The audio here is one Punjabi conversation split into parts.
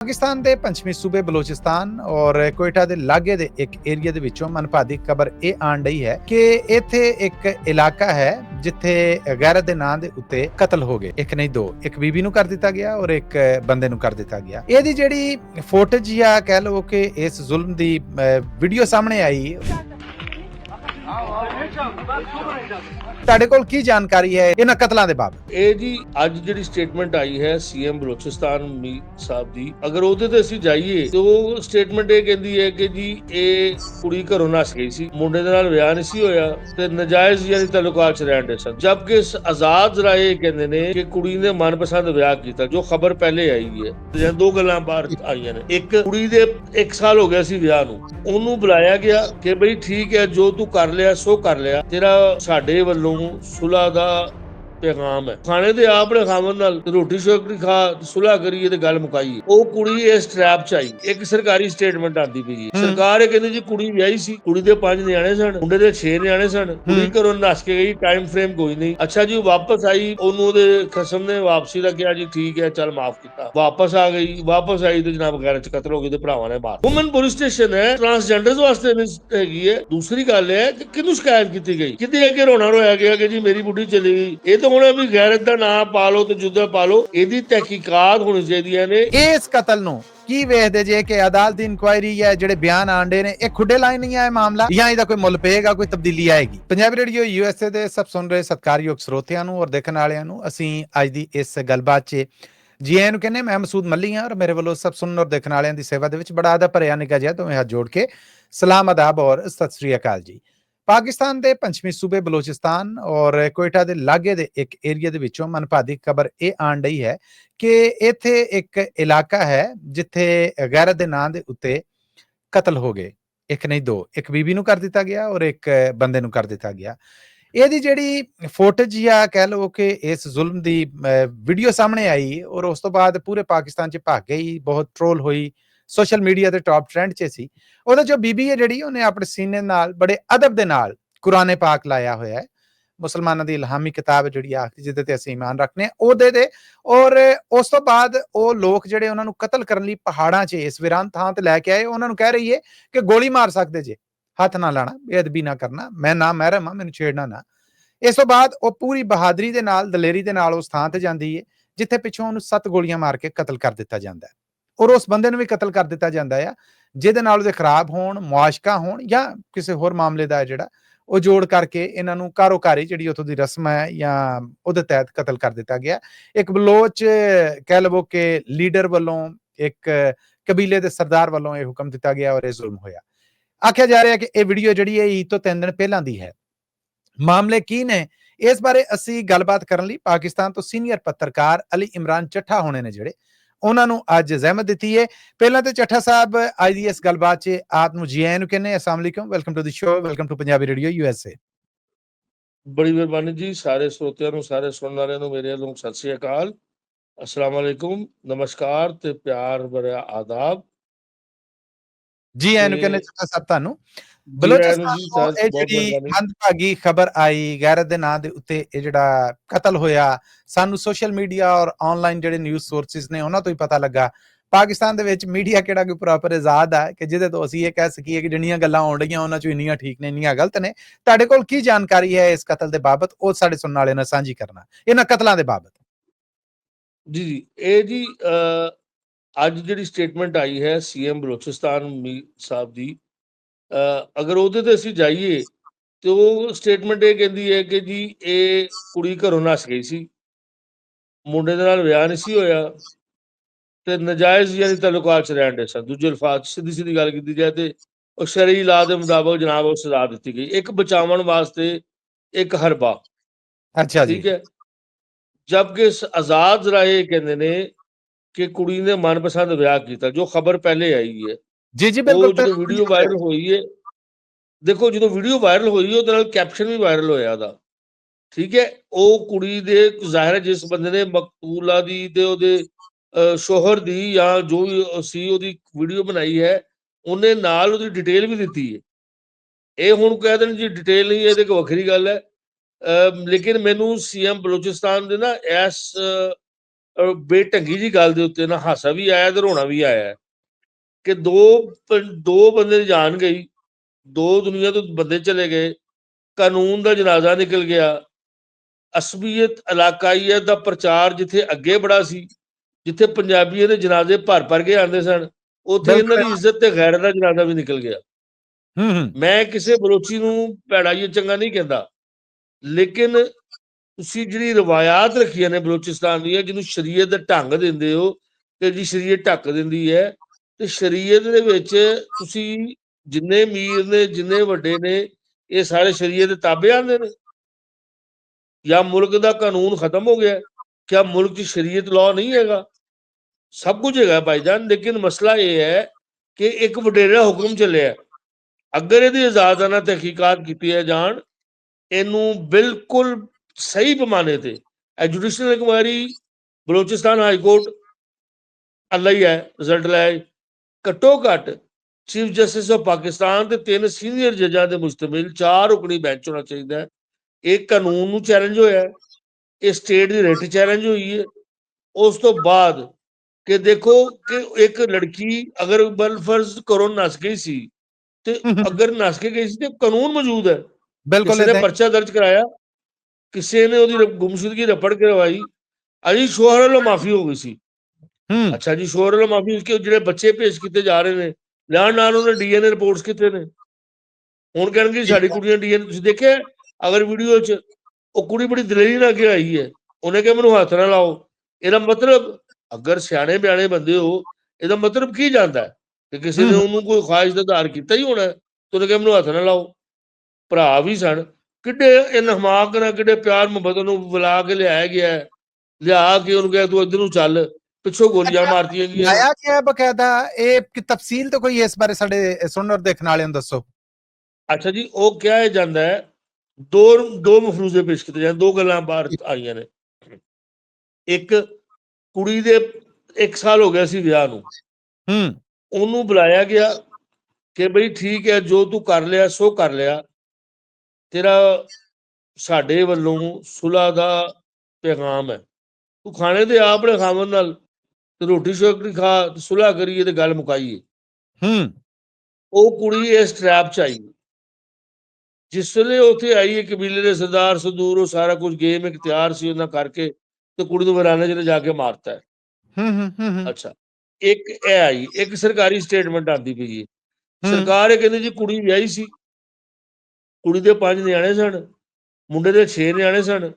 ਪਾਕਿਸਤਾਨ ਦੇ ਪੰਛਮੀ ਸੂਬੇ ਬਲੋਚਿਸਤਾਨ ਔਰ ਕੋਇਟਾ ਦੇ ਲਾਗੇ ਦੇ ਇੱਕ ਏਰੀਆ ਦੇ ਵਿੱਚੋਂ ਮਨਭਾਦੀ ਖਬਰ ਇਹ ਆਣ ਰਹੀ ਹੈ ਕਿ ਇੱਥੇ ਇੱਕ ਇਲਾਕਾ ਹੈ ਜਿੱਥੇ ਗੈਰਤ ਦੇ ਨਾਂ ਦੇ ਉੱਤੇ ਕਤਲ ਹੋ ਗਏ। ਇੱਕ ਨਹੀਂ, ਦੋ। ਇੱਕ ਬੀਬੀ ਨੂੰ ਕਰ ਦਿੱਤਾ ਗਿਆ ਔਰ ਇੱਕ ਬੰਦੇ ਨੂੰ ਕਰ ਦਿੱਤਾ ਗਿਆ। ਇਹਦੀ ਜਿਹੜੀ ਫੁਟੇਜ ਜਾਂ ਕਹਿ ਲਓ ਕਿ ਇਸ ਜ਼ੁਲਮ ਦੀ ਵੀਡੀਓ ਸਾਹਮਣੇ ਆਈ। ਤੁਹਾਡੇ ਕੋਲ ਕੀ ਜਾਣਕਾਰੀ ਹੈ ਇਹਨਾਂ ਕਤਲਾਂ ਦੇ ਬਾਬਤ? ਇਹ ਜੀ, ਅੱਜ ਜਿਹੜੀ ਸਟੇਟਮੈਂਟ ਆਈ ਹੈ ਸੀਐਮ ਬਲੋਚਿਸਤਾਨ ਮੀ ਸਾਹਿਬ ਦੀ, ਅਗਰ ਉਹਦੇ ਤੇ ਅਸੀਂ ਜਾਈਏ, ਤੇ ਉਹ ਸਟੇਟਮੈਂਟ ਇਹ ਕਹਿੰਦੀ ਹੈ ਕਿ ਜੀ, ਇਹ ਕੁੜੀ ਘਰੋਂ ਨਸ ਗਈ ਸੀ, ਮੁੰਡੇ ਦੇ ਨਾਲ ਵਿਆਹ ਨਹੀਂ ਸੀ ਹੋਇਆ, ਤੇ ਨਜਾਇਜ਼ ਯਾਨੀ ਤਾਲੁਕਾਤ ਚ ਰਹਿਣ ਦੇ ਸਨ। ਜਦਕਿ ਇਸ ਆਜ਼ਾਦ ਰਾਏ ਕਹਿੰਦੇ ਨੇ ਕਿ ਕੁੜੀ ਨੇ ਮਨਪਸੰਦ ਵਿਆਹ ਕੀਤਾ, ਜੋ ਖਬਰ ਪਹਿਲੇ ਆਈ ਹੈ, ਤੇ ਦੋ ਗੱਲਾਂ ਬਾਹਰ ਆਈਆਂ ਨੇ। ਇੱਕ, ਕੁੜੀ ਦੇ 1 ਸਾਲ ਹੋ ਗਿਆ ਸੀ ਵਿਆਹ ਨੂੰ, ਉਹਨੂੰ ਬੁਲਾਇਆ ਗਿਆ ਕਿ ਬਈ ਠੀਕ ਹੈ, ਜੋ ਤੂੰ ਕਰ ਲਿਆ, ਸੋ ਕਰ ਲਿਆ, ਤੇਰਾ ਸਾਡੇ ਵੱਲੋਂ ਸੁਲਾ ਦਾ ਪੈਗਾਮ ਹੈ। ਖਾਣੇ ਦੇ ਆਪਣੇ ਖਾਵਨ ਨਾਲ ਰੋਟੀ ਸ਼ੋਕਰੀ ਖਾ ਸੁਲਾ ਕਰੀਏ ਤੇ ਗੱਲ ਮੁਕਾਈਏ। ਉਹ ਕੁੜੀ ਇਸ ਟ੍ਰੈਪ ਚ ਆਈ। ਇੱਕ ਸਰਕਾਰੀ ਸਟੇਟਮੈਂਟ ਆਂਦੀ ਪਈ ਹੈ। ਸਰਕਾਰ ਇਹ ਕਹਿੰਦੀ ਜੀ ਕੁੜੀ ਵਿਆਹੀ ਸੀ। ਕੁੜੀ ਦੇ ਪੰਜ ਨਿਆਣੇ ਸਨ ਮੁੰਡੇ ਦੇ 6 ਨਿਆਣੇ ਸਨ। ਕੁੜੀ ਘਰੋਂ ਨਸ ਕੇ ਗਈ ਟਾਈਮ ਫਰੇਮ ਕੋਈ ਨਹੀਂ। ਅੱਛਾ ਜੀ ਉਹ ਵਾਪਸ ਆਈ। ਉਹਨੂੰ ਉਹਦੇ ਖਸਮ ਨੇ ਵਾਪਸੀ ਦਾ ਕਿਹਾ ਜੀ ਠੀਕ ਹੈ ਚੱਲ ਮਾਫ ਕੀਤਾ। ਵਾਪਸ ਆ ਗਈ। ਵਾਪਸ ਆਈ ਤੇ ਜਨਾਬ ਗੈਰ ਚ ਕਤਲ ਹੋ ਗਈ ਤੇ ਭਰਾਵਾਂ ਨੇ ਮਾਰ ਵੂਮਨ ਪੁਲਿਸ ਸਟੇਸ਼ਨ ਹੈ। ਟਰਾਂਸਜੈਂਡਰਸ ਵਾਸਤੇ ਵੀ ਹੈਗੀ ਹੈ। ਦੂਸਰੀ ਗੱਲ ਹੈ ਕਿ ਕਿਹਨੂੰ ਸ਼ਿਕਾਇਤ ਕੀਤੀ ਗਈ? ਕਿਤੇ ਅੱਗੇ ਰੋਣਾ ਰੋਇਆ ਗਿਆ ਕਿ ਜੀ ਮੇਰੀ ਬੁੱਢੀ ਚਲੀ ਗਈ। ਇਹ ਤਾਂ ਹੁਣ ਵੀ ਗੈਰਤ ਦਾ ਨਾਂ ਪਾ ਲਓ ਤੇ ਜੁੱਦਾ ਪਾ ਲਓ, ਇਹਦੀ ਤਹਿਕੀਕਾਤ ਹੋਣੀ ਚਾਹੀਦੀਆਂ ਨੇ ਇਸ ਕਤਲ ਨੂੰ ਕੀ ਵੇਖਦੇ ਜੇ ਕਿ ਅਦਾਲਤ ਦੀ ਇਨਕੁਆਇਰੀ ਹੈ, ਜਿਹੜੇ ਬਿਆਨ ਆਂਡੇ ਨੇ, ਇਹ ਖੁੱਡੇ ਲਾਈਨ ਨਹੀਂ ਆਏ ਮਾਮਲਾ, ਜਾਂ ਇਹਦਾ ਕੋਈ ਮੁੱਲ ਪਏਗਾ, ਕੋਈ ਤਬਦੀਲੀ ਆਏਗੀ? ਪੰਜਾਬੀ ਰੇਡੀਓ ਯੂਐਸਏ ਦੇ ਸਭ ਸੁਣ ਰਹੇ ਸਤਿਕਾਰਯੋਗ ਸਰੋਤਿਆਂ ਨੂੰ ਔਰ ਦੇਖਣ ਵਾਲਿਆਂ ਨੂੰ, ਅਸੀਂ ਅੱਜ ਦੀ ਇਸ ਗੱਲਬਾਤ 'ਚ ਜੀ ਆਇਆਂ ਨੂੰ ਕਹਿੰਦੇ ਮੈਂ ਮਸੂਦ ਮੱਲੀ ਹਾਂ ਔਰ ਮੇਰੇ ਵੱਲੋਂ ਸਭ ਸੁਣਨ ਔਰ ਦੇਖਣ ਵਾਲਿਆਂ ਦੀ ਸੇਵਾ ਦੇ ਵਿੱਚ ਬੜਾ ਆਦਾ ਭਰਿਆ ਨਿੱਘਾ ਜਿਹਾ ਦੋਵੇਂ ਹੱਥ ਜੋੜ ਕੇ, ਸਲਾਮ ਅਦਾਬ ਔਰ ਸਤਿ ਸ੍ਰੀ ਅਕਾਲ ਜੀ। ਪਾਕਿਸਤਾਨ ਦੇ ਪੰਛਮੀ ਸੂਬੇ ਬਲੋਚਿਸਤਾਨ ਔਰ ਕੋਇਟਾ ਦੇ ਲਾਗੇ ਦੇ ਇੱਕ ਏਰੀਆ ਦੇ ਵਿੱਚੋਂ ਮਨਭਾਦੀ ਖਬਰ ਇਹ ਆਣ ਰਹੀ ਹੈ ਕਿ ਇੱਥੇ ਇੱਕ ਇਲਾਕਾ ਹੈ ਜਿੱਥੇ ਗੈਰਤ ਦੇ ਨਾਂ ਦੇ ਉੱਤੇ ਕਤਲ ਹੋ ਗਏ। ਇੱਕ ਨਹੀਂ, ਦੋ। ਇੱਕ ਬੀਬੀ ਨੂੰ ਕਰ ਦਿੱਤਾ ਗਿਆ ਔਰ ਇੱਕ ਬੰਦੇ ਨੂੰ ਕਰ ਦਿੱਤਾ ਗਿਆ। ਇਹਦੀ ਜਿਹੜੀ ਫੁਟੇਜ ਜਾਂ ਕਹਿ ਲਓ ਕਿ ਇਸ ਜ਼ੁਲਮ ਦੀ ਵੀਡੀਓ ਸਾਹਮਣੇ ਆਈ ਔਰ ਉਸ ਤੋਂ ਬਾਅਦ ਪੂਰੇ ਪਾਕਿਸਤਾਨ 'ਚ ਭਾਗ ਗਈ, ਬਹੁਤ ਟ੍ਰੋਲ ਹੋਈ। ਸੋਸ਼ਲ ਮੀਡੀਆ ਤੇ ਟਾਪ ਟ੍ਰੈਂਡ 'ਚ ਸੀ। ਉਹਦਾ ਜੋ ਬੀਬੀ ਹੈ ਜਿਹੜੀ, ਉਹਨੇ ਆਪਣੇ ਸੀਨੇ ਨਾਲ, ਬੜੇ ਅਦਬ ਦੇ ਨਾਲ ਕੁਰਾਨੇ ਪਾਕ ਲਾਇਆ ਹੋਇਆ ਹੈ। ਮੁਸਲਮਾਨਾਂ ਦੀ ਇਲਹਾਮੀ ਕਿਤਾਬ ਜਿਹੜੀ ਆ ਜਿਹਦੇ ਤੇ ਅਸੀਂ ਇਮਾਨ ਰੱਖਨੇ ਆ ਉਹਦੇ ਤੇ, ਔਰ ਉਸ ਤੋਂ ਬਾਅਦ ਉਹ ਲੋਕ ਜਿਹੜੇ ਉਹਨਾਂ ਨੂੰ ਕਤਲ ਕਰਨ ਲਈ ਪਹਾੜਾਂ 'ਚ, ਇਸ ਵਿਰਾਨ ਥਾਂ ਤੇ ਲੈ ਕੇ ਆਏ। ਉਹਨਾਂ ਨੂੰ ਕਹਿ ਰਹੀ ਹੈ ਕਿ ਗੋਲੀ ਮਾਰ ਸਕਦੇ ਜੇ। ਹੱਥ ਨਾ ਲਾਣਾ, ਬੇਅਦਬੀ ਨਾ ਕਰਨਾ। ਮੈਂ ਨਾ ਮਹਿਰਮ ਆ ਮੈਨੂੰ ਛੇੜਨਾ ਨਾ। ਇਸ ਤੋਂ ਬਾਅਦ ਉਹ ਪੂਰੀ ਬਹਾਦਰੀ ਦੇ ਨਾਲ, ਦਲੇਰੀ ਦੇ ਨਾਲ ਉਸ ਥਾਂ ਤੇ ਜਾਂਦੀ ਹੈ, ਜਿੱਥੇ ਪਿੱਛੋਂ ਉਹਨੂੰ ਸੱਤ ਗੋਲੀਆਂ ਮਾਰ ਕੇ ਕਤਲ ਕਰ ਦਿੱਤਾ ਜਾਂਦਾ ਹੈ। ਔਰ ਉਸ ਬੰਦੇ ਨੂੰ ਵੀ ਕਤਲ ਕਰ ਦਿੱਤਾ ਜਾਂਦਾ ਆ, ਜਿਹਦੇ ਨਾਲ ਉਹਦੇ ਖਰਾਬ ਹੋਣ, ਮੁਆਸ਼ਕਾ ਹੋਣ ਜਾਂ ਕਿਸੇ ਹੋਰ ਮਾਮਲੇ ਦਾ ਜਿਹੜਾ ਉਹ ਜੋੜ ਕਰਕੇ ਇਹਨਾਂ ਨੂੰ ਕਾਰੋਕਾਰੀ ਜਿਹੜੀ ਉਥੋਂ ਦੀ ਰਸਮ ਹੈ ਜਾਂ ਉਹਦੇ ਤਹਿਤ ਕਤਲ ਕਰ ਦਿੱਤਾ ਗਿਆ। ਇੱਕ ਬਲੋਚ ਕਹਿ ਲਵੋ ਕਿ ਲੀਡਰ ਵੱਲੋਂ ਇੱਕ ਕਬੀਲੇ ਦੇ ਸਰਦਾਰ ਵੱਲੋਂ ਇਹ ਹੁਕਮ ਦਿੱਤਾ ਗਿਆ ਔਰ ਇਹ ਜ਼ੁਲਮ ਹੋਇਆ। ਆਖਿਆ ਜਾ ਰਿਹਾ ਕਿ ਇਹ ਵੀਡੀਓ ਜਿਹੜੀ ਹੈ ਈਦ ਤੋਂ 3 ਦਿਨ ਪਹਿਲਾਂ ਦੀ ਹੈ। ਮਾਮਲੇ ਕੀ ਨੇ? ਇਸ ਬਾਰੇ ਅਸੀਂ ਗੱਲਬਾਤ ਕਰਨ ਲਈ ਪਾਕਿਸਤਾਨ ਤੋਂ ਸੀਨੀਅਰ ਪੱਤਰਕਾਰ ਅਲੀ ਇਮਰਾਨ ਚੱਠਾ ਹੋਣੇ ਨੇ ਜਿਹੜੇ। ਉਹਨਾਂ ਨੂੰ ਅੱਜ ਜ਼ਹਿਮਤ ਦਿੱਤੀ ਹੈ ਪਹਿਲਾਂ ਤੇ ਚੱਠਾ ਸਾਹਿਬ ਅੱਜ ਦੀ ਇਸ ਗੱਲਬਾਤ 'ਚ ਆਪ ਨੂੰ ਜੀ ਆਇਆਂ ਨੂੰ ਕਹਿੰਦੇ ਅਸਲਾਮ ਅਲੈਕੁਮ welcome to the show welcome to Punjabi radio USA ਬੜੀ ਮਿਹਰਬਾਨੀ ਜੀ ਸਾਰੇ ਸਰੋਤਿਆਂ ਨੂੰ ਸਾਰੇ ਸੁਣਨ ਵਾਲਿਆਂ ਨੂੰ ਮੇਰੇ ਵੱਲੋਂ ਸਤਿ ਸ੍ਰੀ ਅਕਾਲ। ਅਸਲਾਮ ਅਲੈਕੁਮ ਨਮਸਕਾਰ ਤੇ ਪਿਆਰ ਭਰਿਆ ਆਦਾਬ। ਜੀ ਆਇਆਂ ਨੂੰ ਕਹਿੰਦੇ ਚੱਠਾ ਸਾਹਿਬ ਤੁਹਾਨੂੰ। ਬਲੋਚਿਸਤਾਨ ਇਹ ਜਿਹੜੀ ਮੰਦਭਾਗੀ ਖਬਰ ਆਈ ਗੈਰਤ ਦੇ ਨਾਂ ਦੇ ਉੱਤੇ ਇਹ ਜਿਹੜਾ ਕਤਲ ਹੋਇਆ ਸਾਨੂੰ ਸੋਸ਼ਲ ਮੀਡੀਆ ਔਰ ਆਨਲਾਈਨ ਜਿਹੜੇ ਨਿਊਜ਼ ਸੋਰਸਸ ਨੇ ਉਹਨਾਂ ਤੋਂ ਹੀ ਪਤਾ ਲੱਗਾ। ਪਾਕਿਸਤਾਨ ਦੇ ਵਿੱਚ ਮੀਡੀਆ ਕਿਹੜਾ ਕੋਈ ਪ੍ਰੋਪਰ ਆਜ਼ਾਦ ਹੈ ਕਿ ਜਿਹਦੇ ਤੋਂ ਅਸੀਂ ਇਹ ਕਹਿ ਸਕੀਏ ਕਿ ਜਿਹੜੀਆਂ ਗੱਲਾਂ ਹੋਣ ਰਹੀਆਂ ਉਹਨਾਂ ਚੋਂ ਇੰਨੀਆਂ ਠੀਕ ਨੇ ਇੰਨੀਆਂ ਗਲਤ ਨੇ। ਤੁਹਾਡੇ ਕੋਲ ਕੀ ਜਾਣਕਾਰੀ ਹੈ ਇਸ ਕਤਲ ਦੇ ਬਾਬਤ? ਉਹ ਸਾਡੇ ਸੁਣਨ ਵਾਲਿਆਂ ਨਾਲ ਸਾਂਝੀ ਕਰਨਾ ਇਹਨਾਂ ਕਤਲਾਂ ਦੇ ਬਾਬਤ। ਜੀ ਜੀ ਇਹ ਜੀ ਅੱਜ ਜਿਹੜੀ ਸਟੇਟਮੈਂਟ ਆਈ ਹੈ ਸੀਐਮ ਬਲੋਚਿਸਤਾਨ ਸਾਹਿਬ ਦੀ ਅਗਰ ਉਹਦੇ ਤੇ ਅਸੀਂ ਜਾਈਏ ਤੇ ਉਹ ਸਟੇਟਮੈਂਟ ਇਹ ਕਹਿੰਦੀ ਹੈ ਕਿ ਜੀ ਇਹ ਕੁੜੀ ਘਰੋਂ ਨਸ ਗਈ ਸੀ। ਮੁੰਡੇ ਦੇ ਨਾਲ ਵਿਆਹ ਨਹੀਂ ਸੀ ਹੋਇਆ ਤੇ ਨਜਾਇਜ਼ ਯਾਨੀ ਤਾਲੁਕਾਤ ਚ ਰਹਿਣ ਦੇ ਸਨ। ਦੂਜੇ ਅਲਫਾਜ਼ ਸਿੱਧੀ ਸਿੱਧੀ ਗੱਲ ਕੀਤੀ ਜਾਏ ਤੇ ਉਹ ਸ਼ਰਈ ਲਾ ਦੇ ਮੁਤਾਬਕ ਜਨਾਬ ਉਹ ਸਜ਼ਾ ਦਿੱਤੀ ਗਈ। ਇੱਕ ਬਚਾਉਣ ਵਾਸਤੇ ਇੱਕ ਹਰਬਾ। ਅੱਛਾ ਜੀ। ਠੀਕ ਹੈ? ਜਦਕਿ ਆਜ਼ਾਦ ਰਾਏ ਕਹਿੰਦੇ ਨੇ ਕਿ ਕੁੜੀ ਨੇ ਮਨਪਸੰਦ ਵਿਆਹ ਕੀਤਾ ਜੋ ਖਬਰ ਪਹਿਲੇ ਆਈ ਹੈ। ਜੀ ਜੀ ਬਿਲਕੁਲ ਜਦੋਂ ਵੀਡੀਓ ਵਾਇਰਲ ਹੋਈ ਹੈ ਦੇਖੋ ਜਦੋਂ ਵੀਡੀਓ ਵਾਇਰਲ ਹੋਈ ਉਹਦੇ ਨਾਲ ਕੈਪਸ਼ਨ ਵੀ ਵਾਇਰਲ ਹੋਇਆ ਦਾ ਠੀਕ ਹੈ ਉਹ ਕੁੜੀ ਦੇ ਜ਼ਾਹਿਰ ਜਿਸ ਬੰਦੇ ਨੇ ਮਕਤੂਲਾ ਦੀ ਤੇ ਉਹਦੇ ਸ਼ੋਹਰ ਦੀ ਜਾਂ ਜੋ ਵੀ ਸੀ ਉਹਦੀ ਵੀਡੀਓ ਬਣਾਈ ਹੈ ਉਹਨੇ ਨਾਲ ਉਹਦੀ ਡਿਟੇਲ ਵੀ ਦਿੱਤੀ ਹੈ ਇਹ ਹੁਣ ਕਹਿ ਦੇਣ ਜੀ ਡਿਟੇਲ ਨਹੀਂ ਇਹ ਤੇ ਇੱਕ ਵੱਖਰੀ ਗੱਲ ਹੈ। ਲੇਕਿਨ ਮੈਨੂੰ ਸੀਐਮ ਬਲੋਚਿਸਤਾਨ ਦੇ ਨਾ ਇਸ ਬੇਢੰਗੀ ਜੀ ਗੱਲ ਦੇ ਉੱਤੇ ਨਾ ਹਾਸਾ ਵੀ ਆਇਆ ਤੇ ਰੋਣਾ ਵੀ ਆਇਆ ਕਿ ਦੋ ਦੋ ਬੰਦੇ ਦੀ ਜਾਨ ਗਈ ਦੋ ਦੁਨੀਆ ਤੋਂ ਬੰਦੇ ਚਲੇ ਗਏ ਕਾਨੂੰਨ ਦਾ ਜਨਾਜ਼ਾ ਨਿਕਲ ਗਿਆ। ਅਸਬੀਅਤ ਇਲਾਕਾਈਅਤ ਦਾ ਪ੍ਰਚਾਰ ਜਿੱਥੇ ਅੱਗੇ ਬੜਾ ਸੀ ਜਿੱਥੇ ਪੰਜਾਬੀਆਂ ਦੇ ਜਨਾਜ਼ੇ ਭਰ ਭਰ ਕੇ ਆਉਂਦੇ ਸਨ ਉੱਥੇ ਇਹਨਾਂ ਦੀ ਇੱਜ਼ਤ ਤੇ ਗੈਰਤ ਦਾ ਜਨਾਜ਼ਾ ਵੀ ਨਿਕਲ ਗਿਆ। ਹੂੰ ਹੂੰ। ਮੈਂ ਕਿਸੇ ਬਲੋਚੀ ਨੂੰ ਭੈੜਾ ਜਾਂ ਚੰਗਾ ਨਹੀਂ ਕਹਿੰਦਾ ਲੇਕਿਨ ਤੁਸੀਂ ਜਿਹੜੀ ਰਵਾਇਤ ਰੱਖੀਆਂ ਨੇ ਬਲੋਚਿਸਤਾਨ ਦੀਆਂ ਜਿਹਨੂੰ ਸ਼ਰੀਅਤ ਦਾ ਢੰਗ ਦਿੰਦੇ ਹੋ ਤੇ ਜੀ ਸ਼ਰੀਅਤ ਢੱਕ ਦਿੰਦੀ ਹੈ ਤੇ ਸ਼ਰੀਅਤ ਦੇ ਵਿੱਚ ਤੁਸੀਂ ਜਿੰਨੇ ਮੀਰ ਨੇ, ਜਿੰਨੇ ਵੱਡੇ ਨੇ, ਇਹ ਸਾਰੇ ਸ਼ਰੀਅਤ ਦੇ ਤਾਬੇ ਆਉਂਦੇ ਨੇ। ਜਾਂ ਮੁਲਕ ਦਾ ਕਾਨੂੰਨ ਖਤਮ ਹੋ ਗਿਆ ਕਿਆ ਮੁਲਕ 'ਚ ਸ਼ਰੀਅਤ ਲਾਅ ਨਹੀਂ ਹੈਗਾ? ਸਭ ਕੁਝ ਹੈਗਾ ਭਾਈਜਾਨ ਲੇਕਿਨ ਮਸਲਾ ਇਹ ਹੈ ਕਿ ਇੱਕ ਵਡੇਰਾ ਹੁਕਮ ਚੱਲਿਆ ਅਗਰ ਇਹਦੀ ਆਜ਼ਾਦਾਨਾ ਤਹਿਕੀਕਾਤ ਕੀਤੀ ਹੈ ਜਾਣ ਇਹਨੂੰ ਬਿਲਕੁਲ ਸਹੀ ਪੈਮਾਨੇ ਤੇ ਇਹ ਇਨਕੁਆਇਰੀ ਬਲੋਚਿਸਤਾਨ ਹਾਈ ਕੋਰਟ, ਅੱਲਾ ਹੀ ਹੈ ਰਿਜ਼ਲਟ ਲੈ ਘੱਟੋ ਘੱਟ ਚੀਫ ਜਸਟਿਸ ਆਫ ਪਾਕਿਸਤਾਨ ਤੇ ਤਿੰਨ ਸੀਨੀਅਰ ਜੱਜਾਂ ਦੇ ਮੁਸ਼ਤਮਿਲ ਚਾਰ ਰੁਕਣੀ ਬੈਂਚ ਹੋਣਾ ਚਾਹੀਦਾ ਹੈ। ਇਹ ਕਾਨੂੰਨ ਨੂੰ ਚੈਲੰਜ ਹੋਇਆ ਹੈ, ਇਹ ਸਟੇਟ ਦੀ ਰਿਟ ਚੈਲੰਜ ਹੋਈ ਹੈ। ਉਸ ਤੋਂ ਬਾਅਦ ਕਿ ਦੇਖੋ ਕਿ ਇੱਕ ਲੜਕੀ ਅਗਰ ਬਲਫਰਜ਼ ਕਰੋ ਨਸ ਗਈ ਸੀ ਤੇ ਅਗਰ ਨਸ ਕੇ ਗਈ ਸੀ ਤੇ ਕਾਨੂੰਨ ਮੌਜੂਦ ਹੈ। ਬਿਲਕੁਲ ਹੀ। ਪਰਚਾ ਦਰਜ ਕਰਾਇਆ ਕਿਸੇ ਨੇ ਉਹਦੀ ਗੁੰਮਸ਼ੁਦਗੀ ਰਪੜ ਕਰਵਾਈ। ਅਜੀ ਸ਼ੋਹਰ ਵੱਲੋਂ ਮਾਫੀ ਹੋ ਗਈ ਸੀ। ਅੱਛਾ ਜੀ ਸ਼ੋਹਰ ਵੱਲੋਂ ਮਾਫੀ ਕਿ ਜਿਹੜੇ ਬੱਚੇ ਪੇਸ਼ ਕੀਤੇ ਜਾ ਰਹੇ ਨੇ ਲੈਣ ਨਾਲ ਉਹਨੇ ਡੀਐਨਏ ਰਿਪੋਰਟਸ ਕੀਤੇ ਨੇ। ਹੁਣ ਕਹਿਣਗੇ ਸਾਡੀ ਕੁੜੀਆਂ ਡੀਐਨਏ ਤੁਸੀਂ ਦੇਖਿਆ ਅਗਰ ਵੀਡੀਓ 'ਚ ਉਹ ਕੁੜੀ ਬੜੀ ਦਲੇਰੀ ਨਾਲ ਅੱਗੇ ਆਈ ਹੈ ਉਹਨੇ ਕਿਹਾ ਮੈਨੂੰ ਹੱਥ ਨਾ ਲਾਓ। ਇਹਦਾ ਮਤਲਬ ਅਗਰ ਸਿਆਣੇ ਬਿਆਣੇ ਬੰਦੇ ਹੋ ਇਹਦਾ ਮਤਲਬ ਕੀ ਜਾਂਦਾ? ਹੈ ਕਿ ਕਿਸੇ ਨੇ। ਉਹਨੂੰ ਕੋਈ ਖੁਆਇਸ਼ ਦਾ ਆਧਾਰ ਕੀਤਾ ਹੀ ਹੋਣਾ ਤੇ ਉਹਨੇ ਕਿਹਾ ਮੈਨੂੰ ਹੱਥ ਨਾ ਲਾਓ। ਭਰਾ ਵੀ ਸਨ ਕਿੱਡੇ ਇਹ ਹਮਾਕ ਨਾਲ ਕਿੱਡੇ ਪਿਆਰ ਮੁਹੱਬਤ ਨੂੰ ਬੁਲਾ ਕੇ ਲਿਆਇਆ ਗਿਆ। ਲਿਆ ਕੇ ਉਹਨੂੰ ਕਿਹਾ ਤੂੰ ਇੱਧਰ ਨੂੰ ਚੱਲ ਪਿੱਛੋਂ ਗੋਲੀਆਂ ਮਾਰਤੀਆਂ ਗਈਆਂ। ਆਇਆ ਕਿ ਹੈ ਬਕਾਇਦਾ? ਇਹ ਕਿ ਤਫਸੀਲ ਤੇ ਕੋਈ ਇਸ ਬਾਰੇ ਸਾਡੇ ਸੁਣਨ ਔਰ ਦੇਖਣ ਵਾਲਿਆਂ ਨੂੰ ਦੱਸੋ। ਅੱਛਾ ਜੀ ਉਹ ਕਿਹਾ ਜਾਂਦਾ ਹੈ ਦੋ ਦੋ ਮਫਰੂਜ਼ੇ ਪੇਸ਼ ਕੀਤੇ ਜਾਂਦੇ ਦੋ ਗੱਲਾਂ ਬਾਹਰ ਆਈਆਂ ਨੇ। ਇੱਕ ਕੁੜੀ ਦੇ 1 ਸਾਲ ਹੋ ਗਿਆ ਸੀ ਵਿਆਹ ਨੂੰ। ਹੂੰ। ਉਹਨੂੰ ਬੁਲਾਇਆ ਗਿਆ ਕਿ ਬਈ ਠੀਕ ਹੈ ਜੋ ਤੂੰ ਕਰ ਲਿਆ ਸੋ ਕਰ ਲਿਆ। ਤੇਰਾ ਸਾਡੇ ਵੱਲੋਂ ਸੁਲਾ ਦਾ ਪੈਗਾਮ ਹੈ। ਤੂੰ ਖਾਣੇ ਦੇ ਆਪਣੇ ਖਾਵਨ ਨਾਲ। ਤੇ ਰੋਟੀ ਸ਼ੋਕਰੀ ਖਾ ਤੇ ਸੁਲਾ ਕਰੀਏ ਤੇ ਗੱਲ ਮੁਕਾਈਏ। ਹੂੰ। ਉਹ ਕੁੜੀ ਇਸ ਟ੍ਰੈਪ ਚ ਆਈ। ਜਿਸ ਵੇਲੇ ਉੱਥੇ ਆਈ ਹੈ ਕਬੀਲੇ ਦੇ ਸਰਦਾਰ ਸਦੂਰ ਉਹ ਸਾਰਾ ਕੁਝ ਗੇਮ ਇਖਤਿਆਰ ਸੀ ਉਹਨਾਂ ਕਰਕੇ ਤੇ ਕੁੜੀ ਨੂੰ ਵਰਾਨੇ ਚ ਜਾ ਕੇ ਮਾਰਤਾ। ਹੈ। ਹੂੰ ਹੂੰ ਹੂੰ। ਅੱਛਾ। ਇੱਕ ਇਹ ਆਈ ਇੱਕ ਸਰਕਾਰੀ ਸਟੇਟਮੈਂਟ ਆਂਦੀ ਪਈ ਹੈ। ਸਰਕਾਰ ਇਹ ਕਹਿੰਦੀ ਜੀ ਕੁੜੀ ਵਿਆਹੀ ਸੀ। ਕੁੜੀ ਦੇ ਪੰਜ ਨਿਆਣੇ ਸਨ ਮੁੰਡੇ ਦੇ 6 ਨਿਆਣੇ ਸਨ।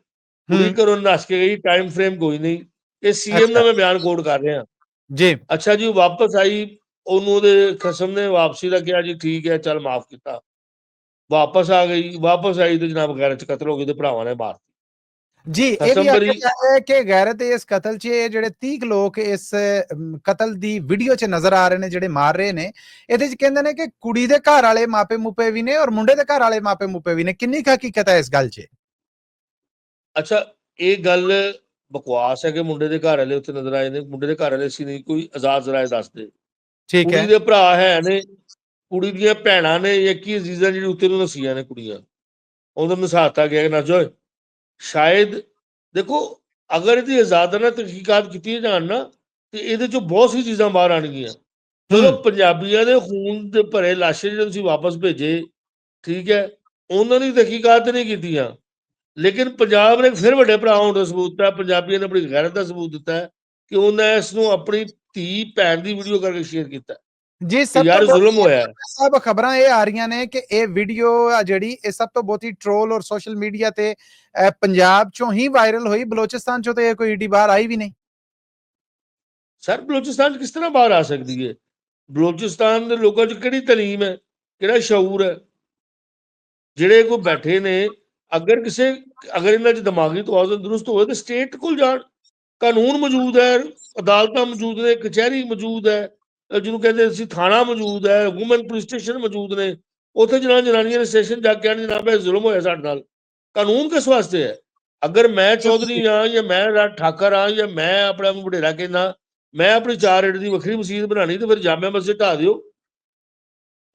ਕੁੜੀ ਘਰੋਂ ਨੱਸ ਕੇ ਗਈ ਟਾਈਮ ਫਰੇਮ ਕੋਈ ਨਹੀਂ। ਇਹ ਸੀਐਮ ਦਾ। ਮੈਂ ਬਿਆਨ ਕੋਡ ਕਰ ਰਿਹਾ। ਜੀ। ਅੱਛਾ ਜੀ ਵਾਪਸ ਆਈ ਉਹਨੂੰ ਉਹਦੇ ਖਸਮ ਨੇ ਵਾਪਸੀ ਦਾ ਕਿਹਾ ਜੀ ਠੀਕ ਹੈ ਚੱਲ ਮਾਫ ਕੀਤਾ। ਵਾਪਸ ਆ ਗਈ ਵਾਪਸ ਆਈ ਤੇ ਜਨਾਬ ਗੈਰ ਚ ਕਤਲ ਹੋ ਗਈ ਤੇ ਭਰਾਵਾਂ ਨੇ ਮਾਰ ਜੀ ਇਹ ਵੀ ਹੈ ਕਿ ਗੈਰਤ ਇਸ ਕਤਲ 'ਚ ਇਹ ਜਿਹੜੇ 30 ਲੋਕ ਇਸ ਕਤਲ ਦੀ ਵੀਡੀਓ 'ਚ ਨਜ਼ਰ ਆ ਰਹੇ ਨੇ ਜਿਹੜੇ ਮਾਰ ਰਹੇ ਨੇ ਇਹਦੇ 'ਚ ਕਹਿੰਦੇ ਨੇ ਕਿ ਕੁੜੀ ਦੇ ਘਰ ਵਾਲੇ ਮਾਪੇ ਮੁਪੇ ਵੀ ਨੇ ਔਰ ਮੁੰਡੇ ਦੇ ਘਰ ਵਾਲੇ ਮਾਪੇ ਮੁਪੇ ਵੀ ਨੇ। ਕਿੰਨੀ ਹਕੀਕਤ ਹੈ ਇਸ ਗੱਲ 'ਚ? ਅੱਛਾ ਇਹ ਗੱਲ ਬਕਵਾਸ ਹੈ ਕਿ ਮੁੰਡੇ ਦੇ ਘਰ ਵਾਲੇ ਉੱਥੇ ਨਜ਼ਰ ਆਏ ਨੇ ਮੁੰਡੇ ਦੇ ਘਰ ਵਾਲੇ ਸੀ ਨਹੀਂ ਕੋਈ ਆਜ਼ਾਦ ਜ਼ਰਾਏ ਦੱਸਦੇ। ਠੀਕ ਕੁੜੀ ਹੈ। ਦੇ ਭਰਾ ਹੈ ਨੇ ਕੁੜੀ ਦੀਆਂ ਭੈਣਾਂ ਨੇ ਜਾਂ ਕੀ ਅਜ਼ੀਜ਼ਾਂ ਜਿਹੜੀ ਉੱਤੇ ਨੂੰ ਨਸੀਆਂ ਨੇ ਕੁੜੀਆਂ। ਉਹਨੂੰ ਨਸਾਤਾ ਗਿਆ ਕਿ ਨਾ ਜੋਏ ਸ਼ਾਇਦ ਦੇਖੋ ਅਗਰ ਇਹਦੀ ਆਜ਼ਾਦ ਨਾਲ ਤਹਿਕੀਕਾਤ ਕੀਤੀ ਜਾਣ ਨਾ ਤੇ ਇਹਦੇ ਚੋਂ ਬਹੁਤ ਸੀ ਚੀਜ਼ਾਂ ਬਾਹਰ ਆਣਗੀਆਂ ਜਦੋਂ। ਪੰਜਾਬੀਆਂ ਦੇ ਖੂਨ ਦੇ ਭਰੇ ਲਾਸ਼ੇ ਜਿਹੜੇ ਤੁਸੀਂ ਵਾਪਸ ਭੇਜੇ ਠੀਕ ਹੈ ਉਹਨਾਂ ਦੀ ਤਹਿਕੀਕਾਤ ਨਹੀਂ ਕੀਤੀਆਂ। ਲੇਕਿਨ ਪੰਜਾਬ ਨੇ ਫਿਰ ਵੱਡੇ ਭਰਾਵਾਂ ਦਾ ਸਬੂਤ ਦਿੱਤਾ ਪੰਜਾਬੀਆਂ ਨੇ ਆਪਣੀ ਗੈਰਤ ਦਾ ਸਬੂਤ ਦਿੱਤਾ ਕਿ ਉਹਨਾਂ ਇਸ ਨੂੰ ਆਪਣੀ ਧੀ ਭੈਣ ਦੀ ਵੀਡੀਓ ਕਰਕੇ ਸ਼ੇਅਰ ਕੀਤਾ। ਜੀ ਸਭ ਯਾਰ ਤੋਂ ਜ਼ੁਲਮ ਹੋਇਆ। ਸਭ ਖਬਰਾਂ ਇਹ ਆ ਰਹੀਆਂ ਨੇ ਕਿ ਇਹ ਵੀਡੀਓ ਆ ਜਿਹੜੀ ਇਹ ਸਭ ਤੋਂ ਬਹੁਤੀ ਟ੍ਰੋਲ ਔਰ ਸੋਸ਼ਲ ਮੀਡੀਆ ਤੇ ਪੰਜਾਬ 'ਚੋਂ ਹੀ ਵਾਇਰਲ ਹੋਈ ਬਲੋਚਿਸਤਾਨ 'ਚੋਂ ਤੇ ਕੋਈ ਈਡੀ ਬਾਹਰ ਆਈ ਵੀ ਨਹੀਂ। ਸਰ ਬਲੋਚਿਸਤਾਨ ਕਿਸ ਤਰ੍ਹਾਂ ਬਾਹਰ ਆ ਸਕਦੀ ਹੈ? ਬਲੋਚਿਸਤਾਨ ਦੇ ਲੋਕਾਂ 'ਚ ਕਿਹੜੀ ਤਾਲੀਮ ਹੈ? ਕਿਹੜਾ ਸ਼ਊਰ ਹੈ? ਜਿਹੜੇ ਕੋ ਬੈਠੇ ਨੇ ਅਗਰ ਕਿਸੇ ਅਗਰ ਇਹਨਾਂ 'ਚ ਦਿਮਾਗੀ ਤਵਾਜ਼ਨ ਦਰੁਸਤ ਹੋਵੇ ਤਾਂ ਸਟੇਟ ਕੋਲ ਜਾਣ। ਕਾਨੂੰਨ ਮੌਜੂਦ ਹੈ ਅਦਾਲਤਾਂ ਮੌਜੂਦ ਨੇ ਕਚਹਿਰੀ ਮੌਜੂਦ ਹੈ ਜਿਹਨੂੰ ਕਹਿੰਦੇ ਅਸੀਂ ਥਾਣਾ ਮੌਜੂਦ ਹੈ ਔਮਨ ਪੁਲਿਸ ਸਟੇਸ਼ਨ ਮੌਜੂਦ ਨੇ ਉੱਥੇ ਜਨਾਨ ਜਨਾਨੀਆਂ ਨੇ ਸਟੇਸ਼ਨ ਜਾ ਕੇ ਆਣ ਜਨਾਬ ਇਹ ਜ਼ੁਲਮ ਹੋਇਆ ਸਾਡੇ ਨਾਲ। ਕਾਨੂੰਨ ਕਿਸ ਵਾਸਤੇ ਹੈ? ਅਗਰ ਮੈਂ ਚੌਧਰੀ ਹਾਂ ਜਾਂ ਮੈਂ ਰਾ- ਠਾਕਰ ਹਾਂ ਜਾਂ ਮੈਂ ਆਪਣੇ ਆਪ ਨੂੰ ਵਡੇਰਾ ਕਹਿੰਦਾ ਮੈਂ ਆਪਣੀ ਚਾਰ ਰੇਟ ਦੀ ਵੱਖਰੀ ਮਸਜਿਦ ਬਣਾਣੀ ਤੇ ਫਿਰ ਜਾਮਿਆ ਮਸਜਿਦ ਢਾ ਦਿਓ